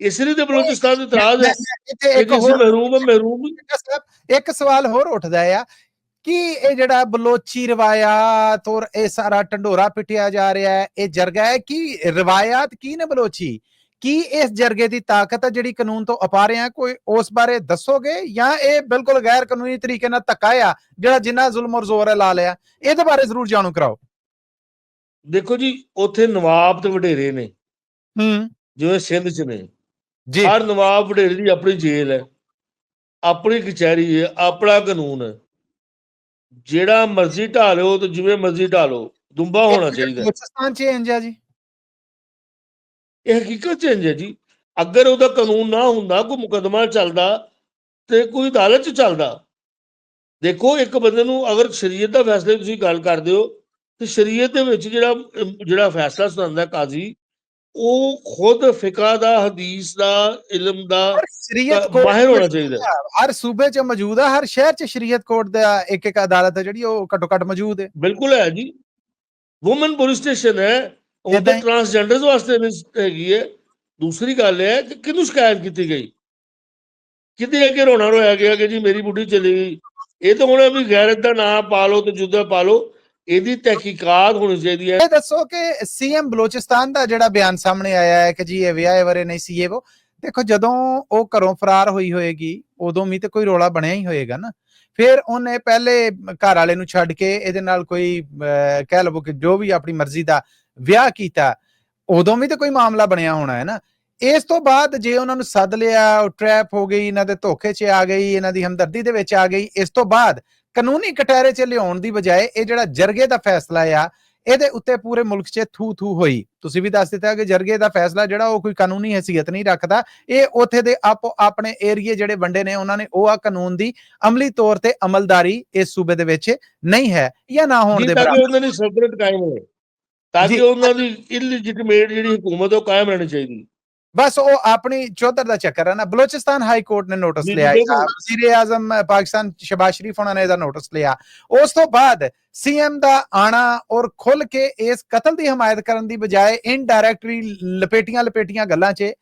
ਇਸ ਲਈ ਤੇ ਬਲੋਚਿਸਤਾਨ ਦੀ ਇਤਰਾਜ਼ ਹੈ ਇੱਥੇ ਇੱਕ ਹੋਰ ਮਹਿਰੂਮ ਮਹਿਰੂਮ ਇੱਕ ਸਵਾਲ ਹੋਰ ਉੱਠਦਾ ਆ ਕੀ ਇਹ ਜਿਹੜਾ ਬਲੋਚੀ ਰਵਾਇਤ ਔਰ ਇਹ ਸਾਰਾ ਢੰਡੋਰਾ ਪਿਟਿਆ ਜਾ ਰਿਹਾ ਹੈ ਇਹ ਜਰਗਾ ਹੈ ਕੀ ਰਵਾਇਤ ਕੀ ਨੇ ਬਲੋਚੀ? ਕੀ ਇਸ ਜਰਗੇ ਦੀ ਤਾਕਤ ਹੈ ਜਿਹੜੀ ਕਾਨੂੰਨ ਤੋਂ ਅਪਾਰੇ ਹੈ? ਕੋਈ ਉਸ ਬਾਰੇ ਦੱਸੋਗੇ ਜਾਂ ਇਹ ਬਿਲਕੁਲ ਗੈਰ ਕਾਨੂੰਨੀ ਤਰੀਕੇ ਨਾਲ ਧੱਕਾ ਆ ਜਿਹੜਾ ਜਿੰਨਾ ਜ਼ੁਲਮ ਔਰ ਜ਼ੋਰ ਹੈ ਲਾ ਲਿਆ? ਇਹਦੇ ਬਾਰੇ ਜ਼ਰੂਰ ਜਾਣੂ ਕਰਾਓ। ਦੇਖੋ ਜੀ ਉੱਥੇ ਨਵਾਬ ਤੇ ਵਡੇਰੇ ਨੇ। ਹੂੰ। ਜਿਵੇਂ ਸਿੰਧ ਚ ਨੇ। ਜੀ। ਹਰ ਨਵਾਬ ਵਡੇਰੇ ਦੀ ਆਪਣੀ ਜੇਲ੍ਹ ਹੈ ਆਪਣੀ ਕਚਹਿਰੀ ਹੈ ਆਪਣਾ ਕਾਨੂੰਨ ਹੈ। ਜਿਹੜਾ ਮਰਜ਼ੀ ਢਾ ਲਿਓ ਤੇ ਜਿਵੇਂ ਮਰਜ਼ੀ ਢਾ ਲਓ ਦੁੰਬਾ ਹੋਣਾ ਚਾਹੀਦਾ। ਪਾਕਿਸਤਾਨ ਚ ਇੰਜ ਹੈ ਜੀ? ਇਹ ਹਕੀਕਤ ਚੇਂਜ ਹੈ ਜੀ। ਅਗਰ ਉਹਦਾ ਕਾਨੂੰਨ ਨਾ ਹੁੰਦਾ ਕੋਈ ਮੁਕਦਮਾ ਚੱਲਦਾ ਤੇ ਕੋਈ ਅਦਾਲਤ ਚ ਚੱਲਦਾ। ਦੇਖੋ ਇੱਕ ਬੰਦੇ ਨੂੰ ਅਗਰ ਸ਼ਰੀਅਤ ਦਾ ਫੈਸਲੇ ਤੁਸੀਂ ਗੱਲ ਕਰਦੇ ਹੋ ਤੇ ਸ਼ਰੀਅਤ ਦੇ ਵਿੱਚ ਜਿਹੜਾ ਜਿਹੜਾ ਫੈਸਲਾ ਸੁਣਾਉਂਦਾ ਕਾਜ਼ੀ ਉਹ ਖੁਦ ਫਿਕਾ ਦਾ ਹਦੀਸ ਦਾ ਇਲਮ ਦਾ ਸ਼ਰੀਅਤ ਕੋਰਟ ਮਾਹਿਰ ਹੋਣਾ ਚਾਹੀਦਾ। ਹਰ ਸੂਬੇ 'ਚ ਮੌਜੂਦ ਹੈ ਹਰ ਸ਼ਹਿਰ 'ਚ ਸ਼ਰੀਅਤ ਕੋਰਟ ਦਾ ਇੱਕ ਇੱਕ ਅਦਾਲਤ ਹੈ ਜਿਹੜੀ ਉਹ ਘੱਟੋ ਘੱਟ ਮੌਜੂਦ ਹੈ। ਬਿਲਕੁਲ ਹੈ ਜੀ। ਔਮਨ ਪੁਲਿਸ ਸਟੇਸ਼ਨ ਹੈ। ਉਹ ਤਾਂ। ਟਰਾਂਸਜੈਂਡਰਸ ਵਾਸਤੇ ਨਹੀਂ ਹੈਗੀ ਹੈ। ਦੂਸਰੀ ਗੱਲ ਹੈ ਕਿ ਕਿਹਨੂੰ ਸ਼ਿਕਾਇਤ ਕੀਤੀ ਗਈ? ਕਿਤੇ ਅੱਗੇ ਰੋਣਾ ਰੋਇਆ ਗਿਆ ਕਿ ਜੀ ਮੇਰੀ ਬੁੱਢੀ ਚਲੀ ਗਈ। ਇਹ ਤਾਂ ਹੁਣ ਵੀ ਗੈਰਤ ਦਾ ਨਾਂ ਪਾ ਲਓ ਤੇ ਜੁਦਾ ਪਾ ਲਓ। ਇਹਦੀ ਤਹਿਕੀਕਾਤ ਹੋਣੀ ਚਾਹੀਦੀ ਹੈ। ਇਹ ਦੱਸੋ ਕਿ ਸੀਐਮ ਬਲੋਚਿਸਤਾਨ ਦਾ ਜਿਹੜਾ ਬਿਆਨ ਸਾਹਮਣੇ ਆਇਆ ਹੈ ਕਿ ਜੀ ਇਹ ਵਿਆਹੇ ਵਰੇ ਨਹੀਂ ਸੀ, ਇਹ ਉਹ ਦੇਖੋ ਜਦੋਂ ਉਹ ਘਰੋਂ ਫਰਾਰ ਹੋਈ ਹੋਏਗੀ, ਉਦੋਂ ਵੀ ਤੇ ਕੋਈ ਰੋਲਾ ਬਣਿਆ ਹੀ ਹੋਏਗਾ ਨਾ। ਫਿਰ ਉਹਨੇ ਪਹਿਲੇ ਘਰ ਵਾਲੇ ਨੂੰ ਛੱਡ ਕੇ ਇਹਦੇ ਨਾਲ ਕੋਈ ਕਹਿ ਲਵੋ ਕਿ ਜੋ ਵੀ ਆਪਣੀ ਮਰਜ਼ੀ ਦਾ ਵਿਆਹ ਕੀਤਾ, ਉਦੋਂ ਵੀ ਤੇ ਕੋਈ ਮਾਮਲਾ ਬਣਿਆ ਹੋਣਾ ਹੈ ਨਾ। ਇਸ ਤੋਂ ਬਾਅਦ ਜੇ ਉਹਨਾਂ ਨੂੰ ਸੱਦ ਲਿਆ, ਉਹ ਟ੍ਰੈਪ ਹੋ ਗਈ, ਇਹਨਾਂ ਦੇ ਧੋਖੇ 'ਚ ਆ ਗਈ, ਇਹਨਾਂ ਦੀ ਹਮਦਰਦੀ ਦੇ ਵਿੱਚ ਆ ਗਈ, ਇਸ ਤੋਂ ਬਾਅਦ ਕਾਨੂੰਨੀ ਕਟਹਿਰੇ 'ਚ ਲਿਆਉਣ ਦੀ ਬਜਾਏ ਇਹ ਜਿਹੜਾ ਜਰਗੇ ਦਾ ਫੈਸਲਾ ਆ ਇਹਦੇ ਉੱਤੇ ਪੂਰੇ ਮੁਲਕ 'ਚ ਥੂ ਥੂ ਹੋਈ। ਤੁਸੀਂ ਵੀ ਦੱਸ ਦਿੱਤਾ ਕਿ ਜਰਗੇ ਦਾ ਫੈਸਲਾ ਜਿਹੜਾ ਉਹ ਕੋਈ ਕਾਨੂੰਨੀ ਹیثیت ਨਹੀਂ ਰੱਖਦਾ। ਇਹ ਉਥੇ ਦੇ ਆਪੋ ਆਪਣੇ ਏਰੀਏ ਜਿਹੜੇ ਵੰਡੇ ਨੇ ਉਹਨਾਂ ਨੇ ਉਹ ਆ ਕਾਨੂੰਨ ਦੀ ਅਮਲੀ ਤੌਰ ਤੇ ਅਮਲਦਾਰੀ ਇਸ ਸੂਬੇ ਦੇ ਵਿੱਚ ਨਹੀਂ ਹੈ ਜਾਂ ਨਾ ਹੋਣ ਦੇ ਬਰਾਬਰ। ਉਹਨਾਂ ਦੀ ਸਰਦਰਤ ਕਾਇਮ ਹੋਵੇ। ਤਾਂ ਕਿ ਉਹਨਾਂ ਦੀ ਇਲੀਜੀਟਿਮੇਟ ਜਿਹੜੀ ਹਕੂਮਤ ਉਹ ਕਾਇਮ ਰਹਿਣੀ ਚਾਹੀਦੀ। ਬਸ ਉਹ ਆਪਣੀ ਚੌਧਰ ਦਾ ਚੱਕਰ ਹੈ ਨਾ ਬਲੋਚਿਸਤਾਨ ਹਾਈ ਕੋਰਟ ਨੇ ਨੋਟਿਸ ਲਿਆ। ਵਜ਼ੀਰ ਆਜ਼ਮ ਪਾਕਿਸਤਾਨ ਸ਼ਬਾਜ਼ ਸ਼ਰੀਫ ਉਹਨਾਂ ਨੇ ਇਹਦਾ ਨੋਟਿਸ ਲਿਆ ਉਸ ਤੋਂ ਬਾਅਦ ਸੀਐਮ ਦਾ ਆਣਾ ਔਰ ਖੁੱਲ ਕੇ ਇਸ ਕਤਲ ਦੀ ਹਮਾਇਤ ਕਰਨ ਦੀ ਬਜਾਏ ਇਨਡਾਇਰੈਕਟਲੀ ਲਪੇਟੀਆਂ ਲਪੇਟੀਆਂ ਗੱਲਾਂ 'ਚ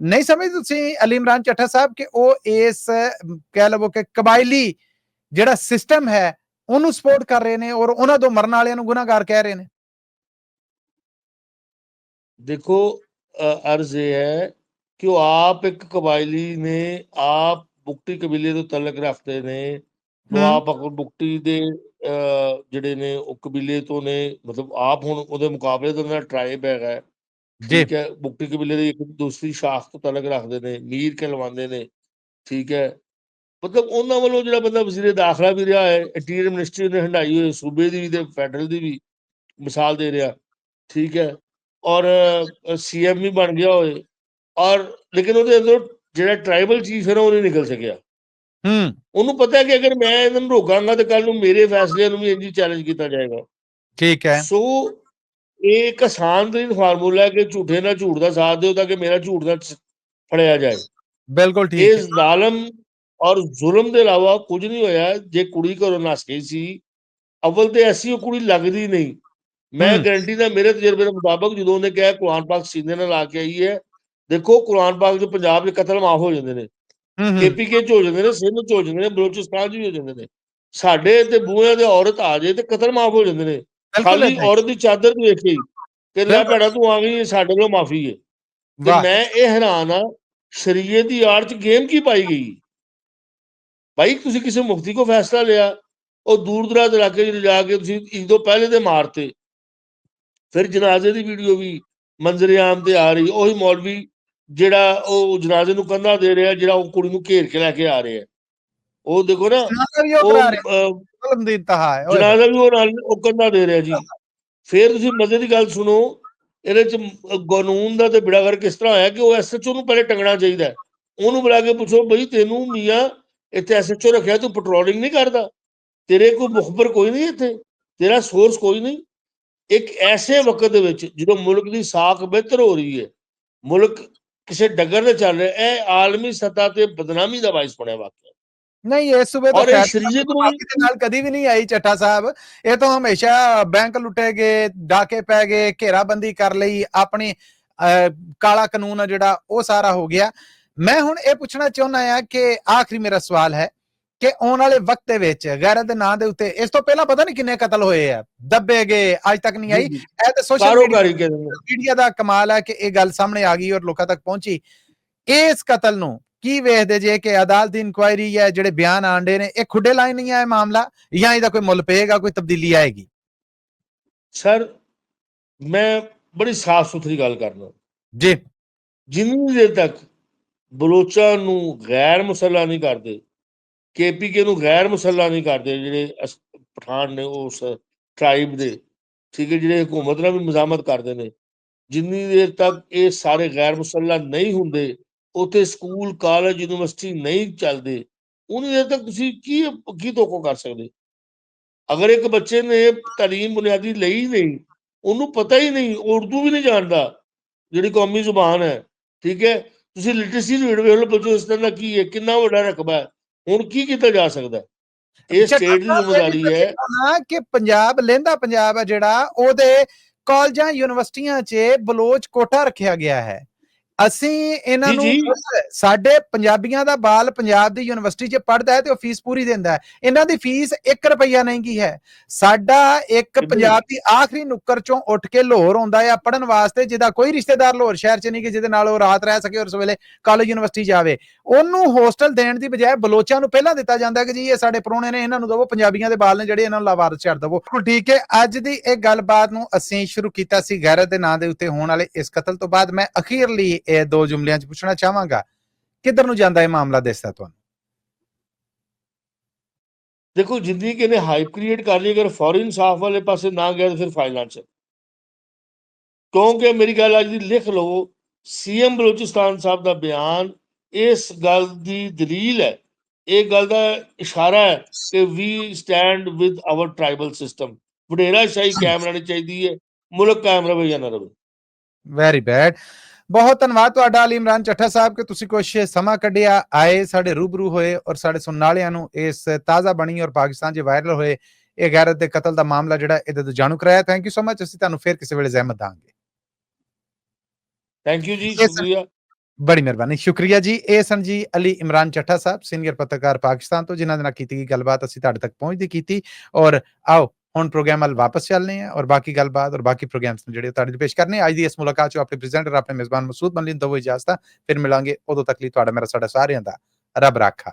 ਨਹੀਂ ਸਮਝਦੇ ਤੁਸੀਂ ਅਲੀ ਇਮਰਾਨ ਚੱਠਾ ਸਾਹਿਬ ਕਿ ਉਹ ਇਸ ਕਹਿ ਲਵੋ ਕਿ ਕਬਾਇਲੀ ਜਿਹੜਾ ਸਿਸਟਮ ਹੈ ਉਹਨੂੰ ਸਪੋਰਟ ਕਰ ਰਹੇ ਨੇ ਔਰ ਉਹਨਾਂ ਤੋਂ ਮਰਨ ਵਾਲਿਆਂ ਨੂੰ ਗੁਨਾਹਗਾਰ ਕਹਿ ਰਹੇ ਨੇ ਦੇਖੋ ਅਰਜ਼ ਇਹ ਹੈ ਕਿ ਉਹ ਆਪ ਇੱਕ ਕਬਾਇਲੀ ਨੇ ਆਪ ਬੁਕਟੀ ਕਬੀਲੇ ਤੋਂ ਤਲਕ ਰੱਖਦੇ ਨੇ ਉਹ ਹਮ। ਆਪ ਬੁਕਟੀ ਦੇ ਜਿਹੜੇ ਨੇ ਉਹ ਕਬੀਲੇ ਤੋਂ ਨੇ ਮਤਲਬ ਆਪ ਹੁਣ ਉਹਦੇ ਮੁਕਾਬਲੇ ਤੋਂ ਉਹਨਾਂ ਟ੍ਰਾਈਬ ਹੈਗਾ। ਠੀਕ ਹੈ ਬੁਕਟੀ ਕਬੀਲੇ ਦੀ ਇੱਕ ਦੂਸਰੀ ਸ਼ਾਖ ਤੋਂ ਤਲਕ ਰੱਖਦੇ ਨੇ ਮੀਰ ਕਹਿਲਵਾਉਂਦੇ ਨੇ ਠੀਕ ਹੈ ਮਤਲਬ ਉਹਨਾਂ ਵੱਲੋਂ ਜਿਹੜਾ ਬੰਦਾ ਵਜ਼ੀਰ ਦਾਖਲਾ ਵੀ ਰਿਹਾ ਹੈ ਇੰਟੀਰੀਅਰ ਮਿਨਿਸਟਰੀ ਨੇ ਹੰਡਾਈ ਹੋਈ ਸੂਬੇ ਦੀ ਵੀ ਤੇ ਫੈਡਰਲ ਦੀ ਵੀ ਮਿਸਾਲ ਦੇ ਰਿਹਾ ਠੀਕ ਹੈ ਔਰ ਸੀਐਮ ਵੀ ਬਣ ਗਿਆ ਹੋਏ ਔਰ ਲੇਕਿਨ ਉਹਦੇ ਅੰਦਰ ਜਿਹੜਾ ਟ੍ਰਾਈਬਲ ਚੀਫ ਹੈ ਨਾ ਉਹ ਨਹੀਂ ਨਿਕਲ ਸਕਿਆ। ਹੂੰ। ਉਹਨੂੰ ਪਤਾ ਹੈ ਕਿ ਅਗਰ ਮੈਂ ਇਹਨਾਂ ਨੂੰ ਰੋਕਾਂਗਾ ਤਾਂ ਕੱਲ ਨੂੰ ਮੇਰੇ ਫੈਸਲਿਆਂ ਨੂੰ ਵੀ ਇੰਜ ਚੈਲੰਜ ਕੀਤਾ ਜਾਏਗਾ। ਠੀਕ ਹੈ। ਸੋ ਇਹ ਇੱਕ ਆਸਾਨ ਤਰੀਨ ਫਾਰਮੂਲਾ ਹੈ ਕਿ ਝੂਠੇ ਨਾਲ ਝੂਠ ਦਾ ਸਾਥ ਦਿਓ ਤਾਂ ਕਿ ਮੇਰਾ ਝੂਠ ਚ- ਫੜਿਆ ਜਾਏ। ਬਿਲਕੁਲ ਠੀਕ ਹੈ। ਜ਼ਾਲਮ ਔਰ ਜ਼ੁਲਮ ਦੇ ਇਲਾਵਾ ਕੁਝ ਨਹੀਂ ਹੋਇਆ। ਜੇ ਕੁੜੀ ਘਰੋਂ ਨਸ ਗਈ ਸੀ ਅਵਲ ਤੇ ਐਸੀ ਉਹ ਕੁੜੀ ਲੱਗਦੀ ਨਹੀਂ। ਮੈਂ। ਗਾਰੰਟੀ ਦਾ ਮੇਰੇ ਤਜਰਬੇ ਦੇ ਮੁਤਾਬਕ ਜਦੋਂ ਉਹਨੇ ਕਿਹਾ ਕੁਰਾਨ ਪਾਕ ਸੀਨੇ ਨਾਲ ਲਾ ਕੇ ਆਈ ਹੈ ਦੇਖੋ ਕੁਰਾਨ ਪਾਕ ਜੋ ਪੰਜਾਬ ਦੇ ਕਤਲ ਮਾਫ ਹੋ ਜਾਂਦੇ ਨੇ ਕੇਪੀਕੇ ਚ ਹੋ ਜਾਂਦੇ ਨੇ ਸਿੰਧ ਚ ਹੋ ਜਾਂਦੇ ਨੇ ਬਲੋਚਿਸਤਾਨ ਚ ਵੀ ਹੋ ਜਾਂਦੇ ਨੇ। ਸਾਡੇ ਤੇ ਬੂਹਿਆਂ ਦੇ ਔਰਤ ਆ ਜੇ ਤੇ ਕਤਲ ਮਾਫ ਹੋ ਜਾਂਦੇ ਨੇ। ਖਾਲੀ। ਔਰਤ ਦੀ ਚਾਦਰ ਨੂੰ ਵੇਖ ਕੇ ਲੈ। ਭੈਣਾ ਤੂੰ ਆ ਗਈ ਸਾਡੇ ਕੋਲੋਂ ਮਾਫੀ ਹੈ। ਤੇ ਮੈਂ ਇਹ ਹੈਰਾਨ ਆ ਸ਼ਰੀਅਤ ਦੀ ਆੜ ਚ ਗੇਮ ਕੀ ਪਾਈ ਗਈ? ਭਾਈ ਤੁਸੀਂ ਕਿਸੇ ਮੁਫਤੀ ਕੋ ਫੈਸਲਾ ਲਿਆ ਉਹ ਦੂਰ ਦਰਾਜ ਇਲਾਕੇ 'ਚ ਜਾ ਕੇ ਤੁਸੀਂ ਇੱਕ ਦੋ ਪਹਿਲੇ ਦੇ ਮਾਰਤੇ। ਫਿਰ ਜਨਾਜ਼ੇ ਦੀ ਵੀਡੀਓ ਵੀ ਮੰਜ਼ਰ ਆਮ ਤੇ ਆ ਰਹੀ ਉਹੀ ਮੌਲਵੀ ਜਿਹੜਾ ਉਹ ਜਨਾਜ਼ੇ ਨੂੰ ਕੰਧਾ ਦੇ ਰਿਹਾ ਜਿਹੜਾ ਉਹ ਕੁੜੀ ਨੂੰ ਘੇਰ ਕੇ ਲੈ ਕੇ ਆ ਰਿਹਾ ਉਹ ਦੇਖੋ ਨਾ ਜਨਾਜ਼ਾ ਵੀ ਉਹ ਉਹ ਕਰਾ ਰਹੇ। ਅਹ, ਜ਼ੁਲਮ ਦੀ ਇੰਤਹਾ ਹੈ ਓਏ। ਜਨਾਜ਼ਾ ਵੀ ਉਹ ਨਾਲ ਉਹ ਕੰਧਾ ਦੇ ਰਿਹਾ ਜੀ। ਫਿਰ ਤੁਸੀਂ ਮਜ਼ੇ ਦੀ ਗੱਲ ਸੁਣੋ ਇਹਦੇ ਚ ਕਾਨੂੰਨ ਦਾ ਤੇ ਬਿੜਾ ਕਰ ਕਿਸ ਤਰ੍ਹਾਂ ਹੋਇਆ ਕਿ ਉਹ ਐਸਐਚਓ ਨੂੰ ਪਹਿਲੇ ਟੰਗਣਾ ਚਾਹੀਦਾ। ਉਹਨੂੰ ਬੁਲਾ ਕੇ ਪੁੱਛੋ ਬਈ ਤੈਨੂੰ ਮੀਆਂ ਇੱਥੇ ਐਸਐਚਓ ਰੱਖਿਆ ਤੂੰ ਪੈਟਰੋਲਿੰਗ ਨਹੀਂ ਕਰਦਾ? ਤੇਰੇ ਕੋਈ ਮੁਖਬਰ ਕੋਈ ਨਹੀਂ ਇੱਥੇ? ਤੇਰਾ ਸੋਰਸ ਕੋਈ ਨਹੀਂ? ਇੱਕ ਐਸੇ ਵਕਤ ਦੇ ਵਿੱਚ ਜਦੋਂ ਮੁਲਕ ਦੀ ਸਾਖ ਬਿਹਤਰ ਹੋ ਰਹੀ ਹੈ ਮੁਲਕ ਕਿਸੇ ਡੱਗਰ ਤੇ ਚੱਲ ਰਿਹਾ ਇਹ ਆਲਮੀ ਸਤਹ ਤੇ ਬਦਨਾਮੀ ਦਾ ਬਾਇਸ ਬਣਿਆ ਵਾਕਿਆ। ਨਹੀਂ ਇਸ ਸੂਬੇ ਦਾ ਇਹ ਖੈਰ ਮਾਫੀ ਦੇ ਨਾਲ ਕਦੀ ਵੀ ਨਹੀਂ ਆਈ ਚੱਠਾ ਸਾਹਿਬ। ਇਹ ਤਾਂ ਹਮੇਸ਼ਾ ਬੈਂਕ ਲੁੱਟੇ ਗਏ ਡਾਕੇ ਪੈ ਗਏ ਘੇਰਾਬੰਦੀ ਕਰ ਲਈ ਆਪਣੀ ਕਾਲਾ ਕਾਨੂੰਨ ਜਿਹੜਾ ਉਹ ਸਾਰਾ ਹੋ ਗਿਆ। ਮੈਂ ਹੁਣ ਇਹ ਪੁੱਛਣਾ ਚਾਹੁੰਦਾ ਆ ਕਿ ਆਖਰੀ ਮੇਰਾ ਸਵਾਲ ਹੈ ਕਿ ਆਉਣ ਵਾਲੇ ਵਕਤ ਦੇ ਵਿੱਚ ਗੈਰਤ ਦੇ ਨਾਂ ਦੇ ਉੱਤੇ ਇਸ ਤੋਂ ਪਹਿਲਾਂ ਪਤਾ ਨਹੀਂ ਕਿੰਨੇ ਕਤਲ ਹੋਏ ਆ ਦੱਬੇ ਗਏ ਅੱਜ ਤੱਕ ਨਹੀਂ ਆਈ। ਇਹ ਤੇ ਸੋਸ਼ਲ ਮੀਡੀਆ ਦਾ ਕਮਾਲ ਹੈ ਕਿ ਇਹ ਗੱਲ ਸਾਹਮਣੇ ਆ ਗਈ ਔਰ ਲੋਕਾਂ ਤੱਕ ਪਹੁੰਚੀ। ਇਸ ਕਤਲ ਨੂੰ ਕੀ ਵੇਖਦੇ ਜੇ ਕਿ ਅਦਾਲਤ ਦੀ ਇਨਕੁਆਇਰੀ ਹੈ ਜਿਹੜੇ ਬਿਆਨ ਆਂਡੇ ਨੇ ਇਹ ਖੁੱਡੇ ਲਾਈ ਨਹੀਂ ਇਹ ਮਾਮਲਾ ਜਾਂ ਇਹਦਾ ਕੋਈ ਮੁੱਲ ਪਏਗਾ ਕੋਈ ਤਬਦੀਲੀ ਆਏਗੀ? ਸਰ ਮੈਂ ਬੜੀ ਸਾਫ਼ ਸੁਥਰੀ ਗੱਲ ਕਰਨਾ ਜੀ। ਜਿੰਨੀ ਦੇਰ ਤੱਕ ਬਲੋਚਾਂ ਨੂੰ ਗੈਰ ਮੁਸੱਲਾ ਨਹੀਂ ਕਰਦੇ ਕੇਪੀਕੇ ਨੂੰ ਗੈਰ ਮੁਸੱਲਾ ਨਹੀਂ ਕਰਦੇ ਜਿਹੜੇ ਪਠਾਨ ਨੇ ਉਸ ਟ੍ਰਾਈਬ ਦੇ, ਠੀਕ ਹੈ, ਜਿਹੜੇ ਹਕੂਮਤ ਨਾਲ ਵੀ ਮਜ਼ਾਮਤ ਕਰਦੇ ਨੇ। ਜਿੰਨੀ ਦੇਰ ਤੱਕ ਇਹ ਸਾਰੇ ਗੈਰ ਮੁਸੱਲਾ ਨਹੀਂ ਹੁੰਦੇ, ਉੱਥੇ ਸਕੂਲ ਕਾਲਜ ਯੂਨੀਵਰਸਿਟੀ ਨਹੀਂ ਚੱਲਦੇ, ਉਨੀ ਦੇਰ ਤੱਕ ਤੁਸੀਂ ਕੀ ਕੀ ਤੋਕੋ ਕਰ ਸਕਦੇ? ਅਗਰ ਇੱਕ ਬੱਚੇ ਨੇ ਤਾਲੀਮ ਬੁਨਿਆਦੀ ਲਈ ਨਹੀਂ, ਉਹਨੂੰ ਪਤਾ ਹੀ ਨਹੀਂ ਉਰਦੂ ਵੀ ਨਹੀਂ ਜਾਣਦਾ, ਜਿਹੜੀ ਕੌਮੀ ਜ਼ੁਬਾਨ ਹੈ, ਠੀਕ ਹੈ। ਤੁਸੀਂ ਲਿਟਰੇਸੀ ਰੇਟ ਵੇਖ ਲਓ ਬਲੂਚਿਸਤਾਨ ਦਾ ਕੀ ਹੈ, ਕਿੰਨਾ ਵੱਡਾ ਰਕਬਾ ਹੈ। ਹੁਣ ਕੀ ਕੀਤਾ ਜਾ ਸਕਦਾ? ਇਹ ਸਟੇਟ ਦੀ ਜ਼ਿੰਮੇਵਾਰੀ ਹੈ ਕਿ ਪੰਜਾਬ ਲਹਿੰਦਾ ਪੰਜਾਬ ਹੈ ਜਿਹੜਾ ਉਹਦੇ ਕਾਲਜਾਂ ਯੂਨੀਵਰਸਿਟੀਆਂ 'ਚ ਬਲੋਚ ਕੋਟਾ ਰੱਖਿਆ ਗਿਆ ਹੈ ਅਸੀਂ ਇਹਨਾਂ ਨੂੰ। ਸਾਡੇ ਪੰਜਾਬੀਆਂ ਦਾ ਬਾਲ ਪੰਜਾਬ ਦੀ ਯੂਨੀਵਰਸਿਟੀ 'ਚ ਪੜ੍ਹਦਾ ਹੈ ਤੇ ਉਹ ਫੀਸ ਪੂਰੀ ਦਿੰਦਾ ਹੈ। ਇਹਨਾਂ ਦੀ ਫੀਸ 1 ਰੁਪਈਆ ਨਹੀਂ ਕੀ ਹੈ। ਸਾਡਾ ਇੱਕ। ਪੰਜਾਬੀ ਆਖਰੀ ਨੁੱਕਰ 'ਚੋਂ ਉੱਠ ਕੇ ਲਾਹੌਰ ਆਉਂਦਾ ਆ ਪੜਨ ਵਾਸਤੇ ਜਿਹਦਾ ਕੋਈ ਰਿਸ਼ਤੇਦਾਰ ਲਾਹੌਰ ਸ਼ਹਿਰ 'ਚ ਨਹੀਂ ਕਿ ਜਿਹਦੇ ਨਾਲ ਉਹ ਰਾਤ ਰਹਿ ਸਕੇ ਔਰ ਸਵੇਲੇ ਕਾਲਜ ਯੂਨੀਵਰਸਿਟੀ ਜਾਵੇ। ਉਹਨੂੰ ਹੋਸਟਲ ਦੇਣ ਦੀ ਬਜਾਏ ਬਲੋਚਾਂ ਨੂੰ ਪਹਿਲਾਂ ਦਿੱਤਾ ਜਾਂਦਾ ਕਿ ਜੀ ਇਹ ਸਾਡੇ ਪ੍ਰਾਹੁਣੇ ਨੇ ਇਹਨਾਂ ਨੂੰ ਦਵੋ ਪੰਜਾਬੀਆਂ ਦੇ ਬਾਲ ਨੇ ਜਿਹੜੇ ਇਹਨਾਂ ਨੂੰ ਲਾਵਾਰਸ ਛੱਡ ਦਵੋ। ਬਿਲਕੁਲ ਠੀਕ ਹੈ। ਅੱਜ ਦੀ ਇਹ ਗੱਲਬਾਤ ਨੂੰ ਅਸੀਂ ਸ਼ੁਰੂ ਕੀਤਾ ਸੀ ਗੈਰਤ ਦੇ ਨਾਂ ਦੇ ਉੱਤੇ ਹੋਣ ਵਾਲੇ ਇਸ ਕਤਲ ਤੋਂ ਬਾਅਦ। ਮੈਂ ਅਖੀਰਲੀ ਇਹ ਦੋ ਜੁਮਲਿਆਂ 'ਚ ਪੁੱਛਣਾ ਚਾਹਾਂਗਾ ਕਿੱਧਰ ਨੂੰ ਜਾਂਦਾ ਇਹ ਮਾਮਲਾ ਦਿਸਦਾ ਤੁਹਾਨੂੰ? ਦੇਖੋ ਜਿੰਨੀ ਕਿ ਨੇ ਹਾਈਪ ਕ੍ਰੀਏਟ ਕਰ ਲਈ ਅਗਰ ਫੋਰਨ ਸਾਫ਼ ਵਾਲੇ ਪਾਸੇ ਨਾ ਗਿਆ ਤਾਂ ਫਿਰ ਫਾਈਨਾਂਸ਼ੀਅਲ ਕਿਉਂਕਿ ਮੇਰੀ ਗੱਲ ਅੱਜ ਦੀ ਲਿਖ ਲਓ ਸੀਐਮ ਬਲੋਚਿਸਤਾਨ ਸਾਹਿਬ ਦਾ ਬਿਆਨ ਇਸ ਗੱਲ ਦੀ ਦਲੀਲ ਹੈ। ਇਹ ਗੱਲ ਦਾ ਇਸ਼ਾਰਾ ਹੈ ਕਿ we stand with our tribal system Vadera ਸ਼ਾਹੀ ਕਾਇਮ ਰਹਿਣੀ ਚਾਹੀਦੀ ਹੈ ਮੁਲਕ ਕਾਇਮ ਰਵੇ ਜਾਂ ਨਾ ਰਵੇ। ਵੈਰੀ ਬੈਡ ਬਹੁਤ ਧੰਨਵਾਦ ਤੁਹਾਡਾ ਅਲੀ ਇਮਰਾਨ ਚੱਠਾ ਸਾਹਿਬ ਕਿ ਤੁਸੀਂ ਕੁਝ ਸਮਾਂ ਕੱਢਿਆ ਆਏ ਸਾਡੇ ਰੂਬਰੂ ਹੋਏ ਔਰ ਸਾਡੇ ਸੁਣਨ ਵਾਲਿਆਂ ਨੂੰ ਇਸ ਤਾਜ਼ਾ ਬਣੀ ਔਰ ਪਾਕਿਸਤਾਨ 'ਚ ਵਾਇਰਲ ਹੋਏ ਇਹ ਗੈਰਤ ਦੇ ਕਤਲ ਦਾ ਮਾਮਲਾ ਜਿਹੜਾ ਇਹਦੇ ਤੋਂ ਜਾਣੂ ਕਰਾਇਆ। ਥੈਂਕ ਯੂ ਸੋ ਮਚ ਅਸੀਂ ਤੁਹਾਨੂੰ ਫਿਰ ਕਿਸੇ ਵੇਲੇ ਜ਼ਹਿਮਤ ਦਾਂਗੇ। ਥੈਂਕ ਯੂ ਜੀ. ਸ਼ੁਕਰੀਆ। ਬੜੀ ਮਿਹਰਬਾਨੀ। ਸ਼ੁਕਰੀਆ ਜੀ। ਇਹ ਸਨ ਜੀ ਅਲੀ ਇਮਰਾਨ ਚੱਠਾ ਸਾਹਿਬ ਸੀਨੀਅਰ ਪੱਤਰਕਾਰ ਪਾਕਿਸਤਾਨ ਤੋਂ ਜਿਨ੍ਹਾਂ ਦੇ ਨਾਲ ਕੀਤੀ ਗਈ ਗੱਲਬਾਤ ਅਸੀਂ ਤੁਹਾਡੇ ਤੱਕ ਪਹੁੰਚਦੀ ਕੀਤੀ। ਔਰ ਆਓ ਹੁਣ ਪ੍ਰੋਗਰਾਮ ਵੱਲ ਵਾਪਸ ਚੱਲਨੇ ਆ ਔਰ ਬਾਕੀ ਗੱਲਬਾਤ ਔਰ ਬਾਕੀ ਪ੍ਰੋਗਰਾਮਸ ਨੂੰ ਜਿਹੜੇ ਤੁਹਾਡੇ ਲਈ ਪੇਸ਼ ਕਰਨੇ ਅੱਜ ਦੀ ਇਸ ਮੁਲਾਕਾਤ ਚ ਆਪਣੇ ਪ੍ਰੈਜ਼ੈਂਟਰ ਆਪਣੇ ਮੇਜ਼ਬਾਨ ਮਸੂਦ ਮਨਲੀਨ ਤੋਂ ਇਜਾਜ਼ਤ ਆ। ਫਿਰ ਮਿਲਾਂਗੇ ਉਦੋਂ ਤੱਕ ਲਈ ਤੁਹਾਡਾ, ਮੇਰਾ, ਸਾਡਾ ਸਾਰਿਆਂ ਦਾ ਰੱਬ ਰਾਖਾ